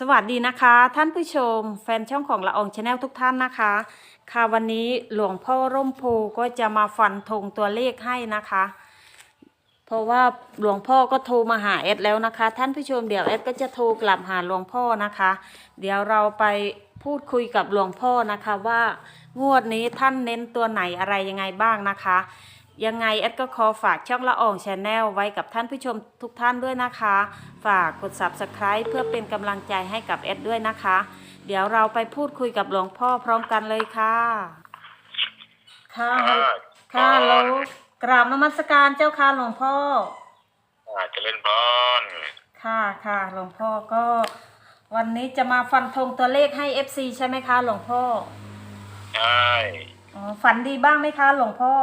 สวัสดีนะคะ ท่านผู้ชม แฟนช่องของละอองชาแนลทุกท่านนะคะ ค่ะวันนี้หลวงพ่อร่มโพก็จะมาฟันธงตัวเลขให้นะคะ เพราะว่าหลวงพ่อก็โทรมาหาเอดแล้วนะคะ ท่านผู้ชมเดี๋ยวเอดก็จะโทรกลับหาหลวงพ่อนะคะ เดี๋ยวเราไปพูดคุยกับหลวงพ่อนะคะว่างวดนี้ท่านเน้นตัวไหนอะไรยังไงบ้างนะคะ ยังไงเอดก็ขอฝากช่องละอองชาแนลไว้กับท่านผู้ชมทุกท่านด้วยนะคะ ฝากกด subscribe เพื่อเป็นกำลังใจให้กับเอดด้วยนะคะ เดี๋ยวเราไปพูดคุยกับหลวงพ่อพร้อมกันเลยค่ะ ค่ะอ่าค่ะก่อนแล้วกราบนมัสการเจ้าค่ะหลวงพ่ออ่าเจริญพรค่ะค่ะหลวงพ่อก็ วันนี้จะมาฟันธงตัวเลขให้ FC ใช่ไหมคะหลวงพ่อใช่อ๋อฝันดีบ้างไหมคะหลวงพ่อ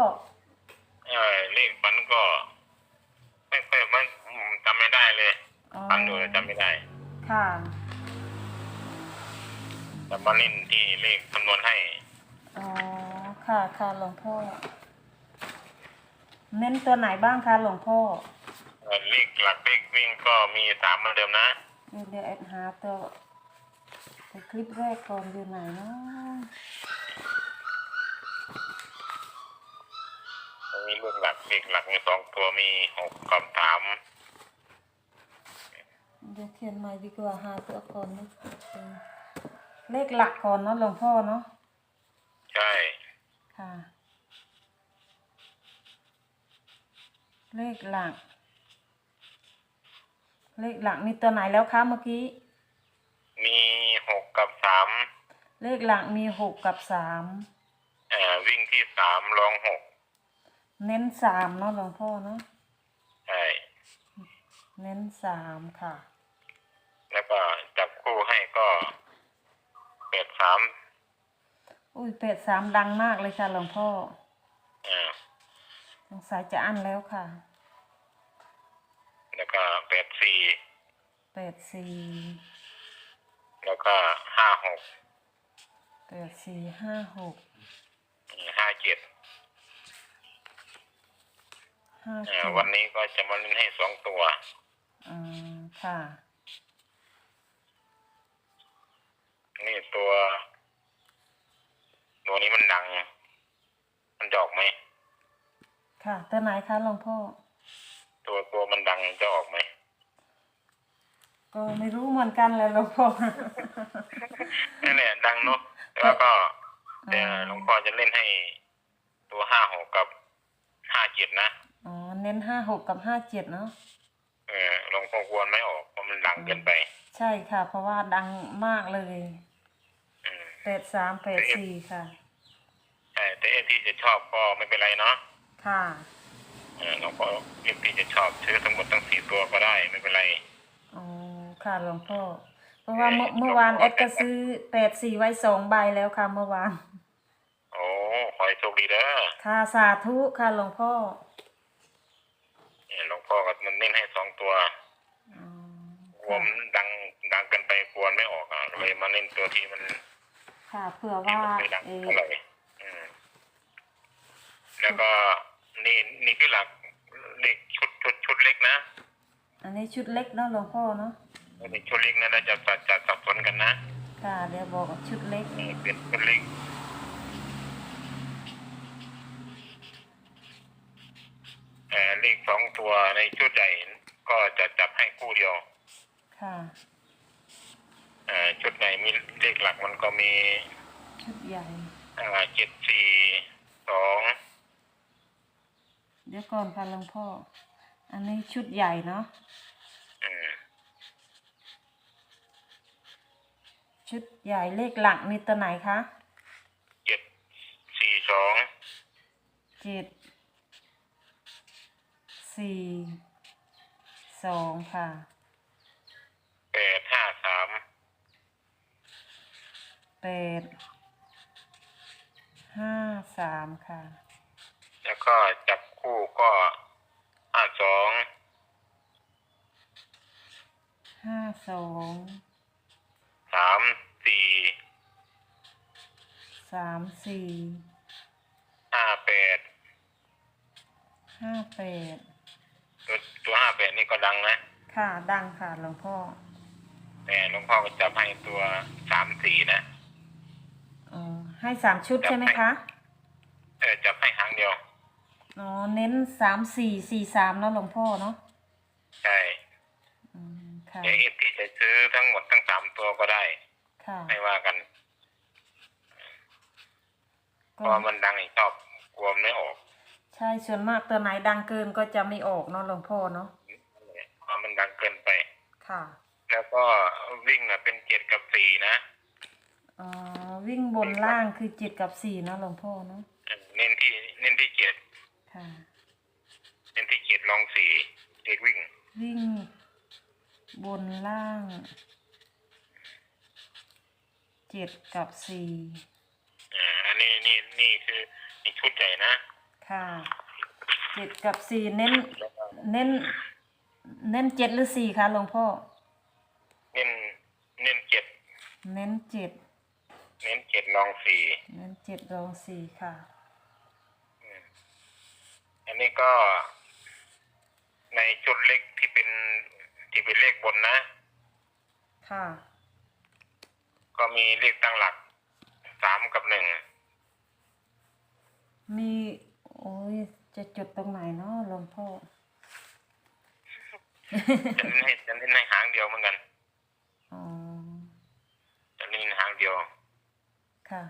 ใช่เลขฟันก็ไม่ค่อยมันจำไม่ได้เลยอ๋อฟังดูแล้วจำไม่ได้ ค่ะ แต่มาเล่นที่เลขคำนวณให้อ๋อ ค่ะค่ะหลวงพ่อ เน้นตัวไหนบ้างคะหลวงพ่อ เอ่อเลขหลักเลขวิ่งก็มีสามเหมือนเดิมนะเดี๋ยวเดี๋ยวแอดหาตัวตัวคลิปแรกก่อนอยู่ไหนเนาะ เลขหลักเลขหลักมีสองตัวมีหกกับสามเดี๋ยวเขียนใหม่ดีกว่าหาตัวก่อนนะเออเลขหลักก่อนเนาะหลวงพ่อเนาะใช่ค่ะ เลขหลัก เลขหลักมีตัวไหนแล้วคะเมื่อกี้ มีหกกับสามเลขหลักมีหกกับสามเอ่อวิ่งที่สามรองหก เน้นสามเนาะหลวงพ่อเนาะใช่เน้นสามค่ะ แล้วก็จับคู่ให้ก็แปดสามอุ้ยเป็ดสามดังมากเลยค่ะหลวงพ่ออ่าสงสัยจะอั้นแล้วค่ะ แล้วก็แปดสี่เป็ดสี่แล้วก็ห้าหกเป็ดสี่ห้าหก ห้าเจ็ด ห้าอ่าเจ็ดวันนี้ก็จะมาเล่นให้สองตัว อืมค่ะ นี่ตัว ตัวนี้มันดัง มันจะออกไหม ค่ะตัวไหนคะหลวงพ่อ ตัวตัวมันดังจะออกไหม ก็ไม่รู้เหมือนกันเลยหลวงพ่อ นั่นแหละดังเนาะแล้วก็อ๋อแต่หลวงพ่อจะเล่นให้ตัวห้าหกกับห้าเจ็ดนะ อ๋อ เน้นห้าหกกับห้าเจ็ดเนาะ เออหลวงพ่อกวนไม่ออกเพราะมันดังเกินไป ใช่ค่ะ เพราะว่าดังมากเลยอืมเป็ดสามเป็ดสี่ค่ะ ใช่แต่เอฟที่จะชอบก็ไม่เป็นไรเนาะค่ะ เออหลวงพ่อเอฟที่จะชอบซื้อทั้งหมดทั้งสี่ตัวก็ได้ไม่เป็นไรอ๋อ ค่ะหลวงพ่อ เพราะว่าเมื่อเมื่อวานแอดก็ซื้อแปดสี่ไว้สองใบแล้วค่ะเมื่อวาน โอ้ขอให้โชคดีเด้อค่ะสาธุค่ะหลวงพ่อเนี่ย หลวงพ่อก็มันเน้นให้สองตัวอ๋อกลัวมันดังดังเกินไปกวนไม่ออกอะเลยมาเล่นตัวที่มันค่ะเผื่อที่ว่ามันไม่ดังเออเท่าไหร่อืมแล้วก็นี่นี่คือหลักเล็กชุดชุดชุดเล็กนะอันนี้ชุดเล็กเนาะหลวงพ่อเนาะนี่ชุดเล็กนะเราจะจัดจัดสับสนกันนะค่ะเดี๋ยวบอกชุดเล็ก นี่เป็นชุดเล็ก เอ่อเลขสองตัวในชุดใหญ่ก็จะจับให้คู่เดียวค่ะ เอ่อชุดไหนมีเลขหลักมันก็มีชุดใหญ่ เจ็ดสี่สองเดี๋ยวก่อนค่ะหลวงพ่อ อันนี้ชุดใหญ่เนาะ ชุดใหญ่เลขหลักมีตัวไหนคะเจ็ดสี่สองเจ็ด สี่สองค่ะ แปดห้าสามแปดห้าสามค่ะ แล้วก็จับคู่ก็ห้าสองห้าสองสามสี่สามสี่ห้าแปดห้าแปด ตัวตัวห้าแปดนี่ก็ดังนะ ค่ะ ดังค่ะหลวงพ่อ แต่หลวงพ่อก็จับให้ตัวสามสี่นะอ๋อ ให้สามชุดใช่ไหมคะ เออจับให้หางเดียว อ๋อ เน้นสามสี่สี่สามแล้วหลวงพ่อเนาะ ใช่อืมค่ะเอฟที่จะซื้อทั้งหมดทั้งสามตัวก็ได้ ค่ะไม่ว่ากัน เพก็ราะว่ามันดังอีกชอบกลัวมันไม่ออกใช่ส่วนมากตัวไหนดังเกินก็จะไม่ออกเนาะหลวงพ่อเนาะเพราะมันดังเกินไป ค่ะ แล้วก็วิ่งน่ะเป็นเจ็ดกับสี่นะอ๋อวิ่งบนล่างคือเจ็ดกับสี่เนาะหลวงพ่อเนาะเน้นที่เน้นที่เจ็ดค่ะ เน้นที่เจ็ดลองสี่เด็กวิ่ง วิ่ง บนล่างเจ็ดกับสี่อ่าอันนี้นี่นี่คือนี่ชุดใหญ่นะ ค่ะเจ็ดกับสี่เน้นแล้วก็เน้น เน้นเจ็ดหรือสี่คะหลวงพ่อ เน้นเน้นเจ็ดเน้นเจ็ดเน้นเจ็ดลองสี่เน้นเจ็ดรองสี่ค่ะอืมอันนี้ก็ ในชุดเล็กที่เป็นที่เป็นเลขบนนะ ค่ะ ก็มีเลขตั้งหลักสามกับหนึ่งมี โอ้ย จะจุดตรงไหนเนาะหลวงพ่อ จะเน้นให้จะเน้นให้หางเดียวเหมือนกันอ๋อ จะเน้นหางเดียวค่ะ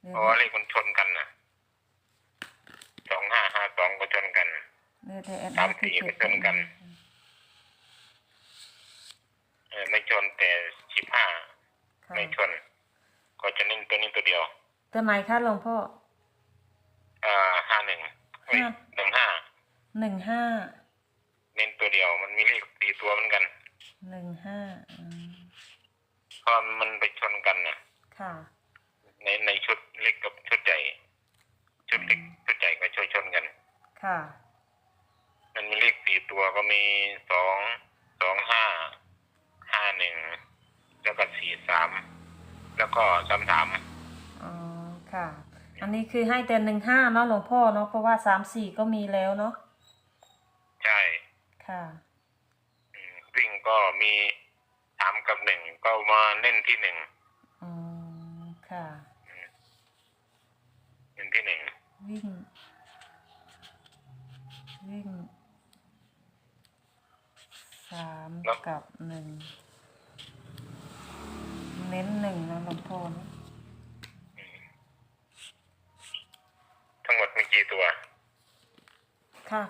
เดี๋ยวเพราะว่าเลขมันชนกันนะสองห้าห้าสองก็ชนกันเดี๋ยวเดี๋ยวแอดสามให้สี่ที่ไปจุดชนกันเออไม่ชนแต่สิบห้าค่ะไม่ชน ก็จะเน้นตัวนี้ตัวเดียว ตัวไหนคะหลวงพ่อ อ่า ห้าหนึ่งเฮ้ยห้าหนึ่งห้าหนึ่งห้าเน้นตัวเดียว มันมีเลขสี่ตัวเหมือนกันหนึ่งห้าอืมเพราะมันไปชนกันนะค่ะ ในในชุดเล็กกับชุดใหญ่ ชุดเล็กชุดใหญ่ก็ช่วยชนกัน ค่ะ มันมีเลขสี่ตัวก็มีสองสองห้าห้าหนึ่งแล้วก็สี่สามแล้วก็สามสามอ๋อค่ะ อันนี้คือให้แต่หนึ่งห้าเนาะหลวงพ่อเนาะเพราะว่าสามสี่ก็มีแล้วเนาะใช่ค่ะ อืมวิ่งก็มีสามกับหนึ่งก็มาเล่นที่หนึ่งอ๋อค่ะเล่นที่หนึ่งวิ่ง วิ่งสามกับหนึ่ง เน้นหนึ่งนะหลวงพ่อเนอะ ทั้งหมดมีกี่ตัว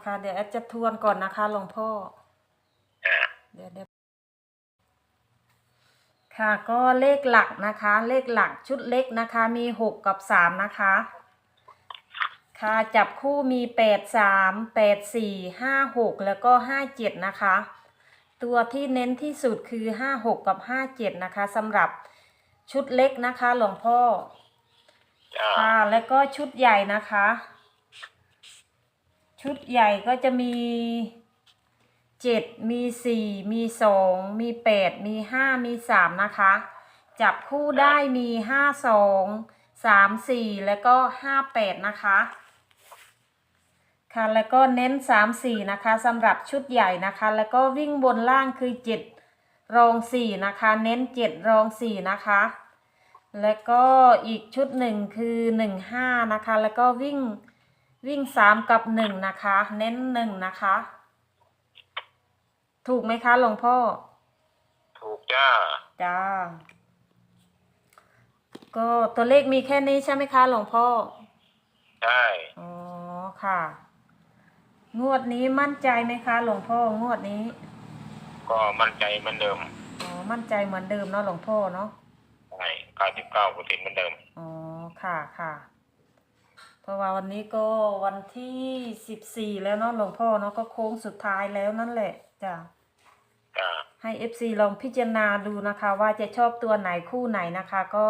ค่ะค่ะเดี๋ยวแอดจะทวนก่อนนะคะหลวงพ่ออ่าเดี๋ยวเดี๋ยวค่ะก็เลขหลักนะคะ เลขหลักชุดเล็กนะคะ มีหกกับสามนะคะ ค่ะจับคู่มีแปดสามแปดสี่ห้าหกแล้วก็ห้าเจ็ดนะคะ ตัวที่เน้นที่สุดคือห้าหกกับห้าเจ็ดนะคะสำหรับชุดเล็กนะคะหลวงพ่ออ่าค่ะแล้วก็ชุดใหญ่นะคะ ชุดใหญ่ก็จะมีเจ็ดมีสี่มีสองมีแปดมีห้ามีสามนะคะ จับคู่ได้มีห้าสองสามสี่แล้วก็ห้าแปดนะคะค่ะแล้วก็เน้นสามสี่นะคะสำหรับชุดใหญ่นะคะ แล้วก็วิ่งบนล่างคือเจ็ดรองสี่นะคะ เน้นเจ็ดรองสี่นะคะ แล้วก็อีกชุดหนึ่งคือหนึ่งห้านะคะ แล้วก็วิ่ง วิ่งสามกับหนึ่งนะคะ เน้นหนึ่งนะคะ ถูกไหมคะหลวงพ่อ ถูกจ้า จ้า ก็ตัวเลขมีแค่นี้ใช่ไหมคะหลวงพ่อ ใช่ อ๋อ ค่ะ งวดนี้มั่นใจไหมคะหลวงพ่องวดนี้ ก็มั่นใจเหมือนเดิม อ๋อ มั่นใจเหมือนเดิมเนาะหลวงพ่อเนาะ ใช่เก้าสิบเก้าเปอร์เซ็นต์เหมือนเดิม อ๋อ ค่ะ ค่ะ เพราะว่าวันนี้ก็วันที่สิบสี่แล้วเนาะหลวงพ่อเนาะก็โค้งสุดท้ายแล้วนั่นแหละจ้ะจ้าให้ FC ลองพิจารณาดูนะคะ ว่าจะชอบตัวไหนคู่ไหนนะคะ ก็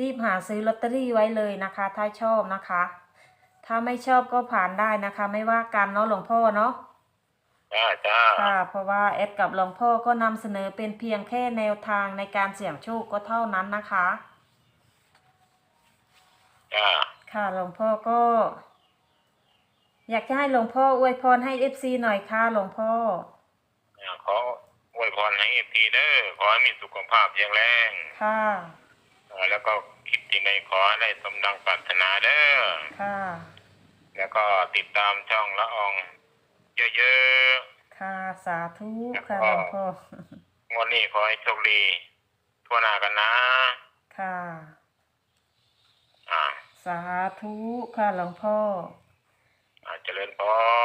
รีบหาซื้อลอตเตอรี่ไว้เลยนะคะ ถ้าชอบนะคะ ถ้าไม่ชอบก็ผ่านได้นะคะ ไม่ว่ากันเนาะหลวงพ่อเนาะจ้าจ้าค่ะเพราะว่าแอดกับหลวงพ่อก็นำเสนอเป็นเพียงแค่แนวทางในการเสี่ยงโชคก็เท่านั้นนะคะ จ้า ค่ะหลวงพ่อก็ อยากจะให้หลวงพ่ออวยพรให้เอฟซีหน่อยค่ะหลวงพ่ออ่าขออววยพรให้เอฟทีเด้อขอให้มีสุขภาพแข็งแรงค่ะเอ่อแล้วก็คิดที่ใดขอให้ได้สมดังปรารถนาเด้อค่ะ แล้วก็ติดตามช่องละอองเยอะค่ะสาธุค่ะหลวงพ่อๆงวดนี้ขอให้โชคดีทั่วหน้ากันนะ ค่ะ อ่า สาธุค่ะหลวงพ่ออ่าเจริญพ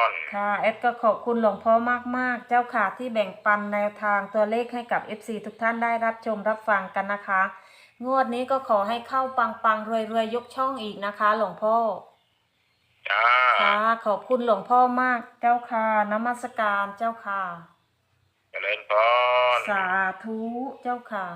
รค่ะเอดก็ขอบคุณหลวงพ่อมากๆ เจ้าค่ะที่แบ่งปันแนวทางตัวเลขให้กับ FC ทุกท่านได้รับชมรับฟังกันนะคะ งวดนี้ก็ขอให้เข้าปังปังรวยรวยๆยกช่องอีกนะคะ หลวงพ่อจ้าค่ะขอบคุณหลวงพ่อมากเจ้าค่ะนมัสการเจ้าค่ะเจริญพรสาธุเจ้าค่ะ